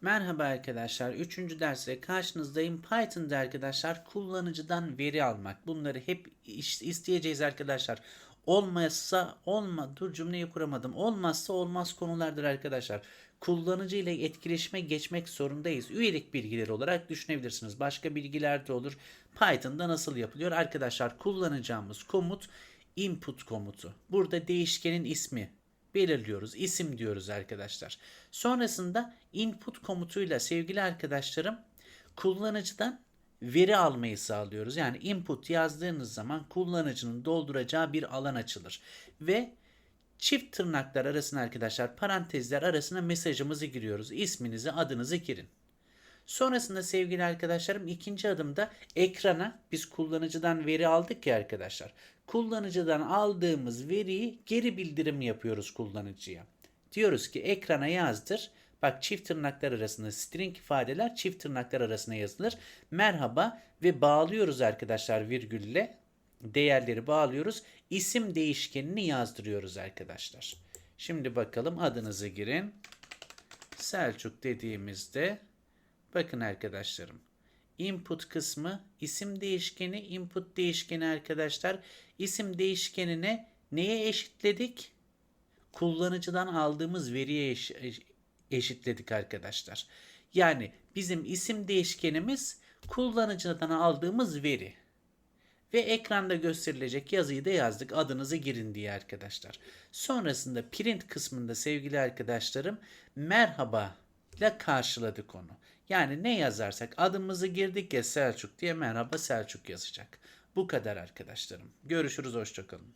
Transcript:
Merhaba arkadaşlar. Üçüncü derste karşınızdayım. Python'da arkadaşlar kullanıcıdan veri almak. Bunları hep isteyeceğiz arkadaşlar. Olmazsa olma dur cümleyi kuramadım. Olmazsa olmaz konulardır arkadaşlar. Kullanıcı ile etkileşime geçmek zorundayız. Üyelik bilgileri olarak düşünebilirsiniz. Başka bilgiler de olur. Python'da nasıl yapılıyor? Arkadaşlar kullanacağımız komut input komutu. Burada değişkenin ismi belirliyoruz. İsim diyoruz arkadaşlar. Sonrasında input komutuyla sevgili arkadaşlarım kullanıcıdan veri almayı sağlıyoruz. Yani input yazdığınız zaman kullanıcının dolduracağı bir alan açılır. Ve çift tırnaklar arasına arkadaşlar parantezler arasına mesajımızı giriyoruz. İsminizi adınızı girin. Sonrasında sevgili arkadaşlarım ikinci adımda ekrana biz kullanıcıdan veri aldık ya arkadaşlar. Kullanıcıdan aldığımız veriyi geri bildirim yapıyoruz kullanıcıya. Diyoruz ki ekrana yazdır. Bak çift tırnaklar arasında string ifadeler çift tırnaklar arasına yazılır. Merhaba ve bağlıyoruz arkadaşlar virgülle. Değerleri bağlıyoruz. İsim değişkenini yazdırıyoruz arkadaşlar. Şimdi bakalım adınızı girin. Selçuk dediğimizde bakın arkadaşlarım. Input kısmı isim değişkeni, input değişkeni arkadaşlar. İsim değişkenine neye eşitledik? Kullanıcıdan aldığımız veriye eş- eş- eşitledik arkadaşlar. Yani bizim isim değişkenimiz kullanıcıdan aldığımız veri. Ve ekranda gösterilecek yazıyı da yazdık. Adınızı girin diye arkadaşlar. Sonrasında print kısmında sevgili arkadaşlarım merhaba ile karşıladık onu. Yani ne yazarsak adımızı girdik ya Selçuk diye merhaba Selçuk yazacak. Bu kadar arkadaşlarım. Görüşürüz hoşçakalın.